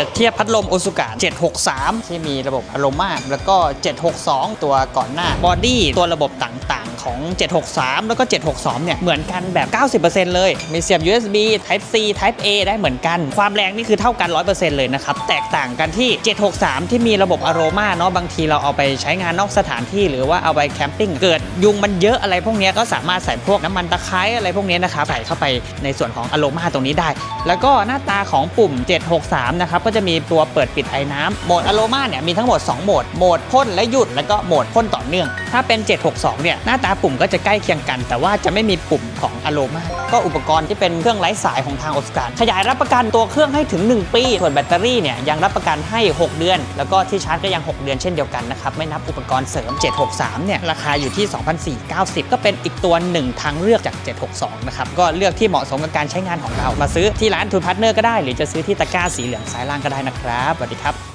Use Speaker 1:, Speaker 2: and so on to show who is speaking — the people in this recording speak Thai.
Speaker 1: ียบเทียบพัดลมโอซุกะ763 ที่มีระบบอารมณ์แล้วก็ 762 ตัวก่อนหน้าบอดี้ตัวระบบต่างๆ ของ 763 แล้วก็ 762 เนี่ย เหมือนกันแบบ 90%เลย มีเสียบ USB Type C Type A ได้เหมือนกัน ความแรงนี่คือเท่ากัน 100%เลยนะครับ แตกต่างกันที่ 763 ที่มีระบบอารมาเนาะบางทีเราเอาไปใช้งานนอกสถานที่หรือว่าเอาไปแคมปิ้งเกิดยุงมันเยอะอะไรพวกนี้ก็สามารถใส่พวกน้ำมันตะไคร้อะไรพวกนี้นะครับใส่เข้าไปในส่วนของอารมาตรงนี้ได้ แล้วก็หน้าตาของปุ่ม 763 นะครับก็จะมีตัวเปิดปิดไอ้น้ำโหมดอารมาเนี่ยมีทั้งหมด 2โหมดโหมดพ่นและหยุดแล้วก็โหมดพ่นต่อเนื่อง ถ้าเป็น 762 เนี่ยหน้าตาปุ่มก็จะใกล้เคียงกัน แต่ว่าจะไม่มีปุ่มของอารมาก็อุปกรณ์ที่เป็นเครื่องไร้สายของทางโอสการขยายรับประกันตัวเครื่องให้ถึง 1 ปี ส่วนแบตเตอรี่เนี่ยยังรับประกันให้ 6 เดือน แล้วก็ที่ชาร์จก็ยัง 6 เดือนเช่นเดียวกันนะครับไม่นับอุปกรณ์เสริม 763 เนี่ยราคาอยู่ที่ 2,490 ก็เป็นอีกตัวหนึ่งทางเลือกจาก 762 นะครับก็เลือกที่เหมาะสมกับการใช้งานของเรามาซื้อที่ร้านทูพาร์ทเนอร์ก็ได้ หรือจะซื้อที่ตะกร้าสีเหลืองซ้ายล่างก็ได้นะครับสวัสดีครับ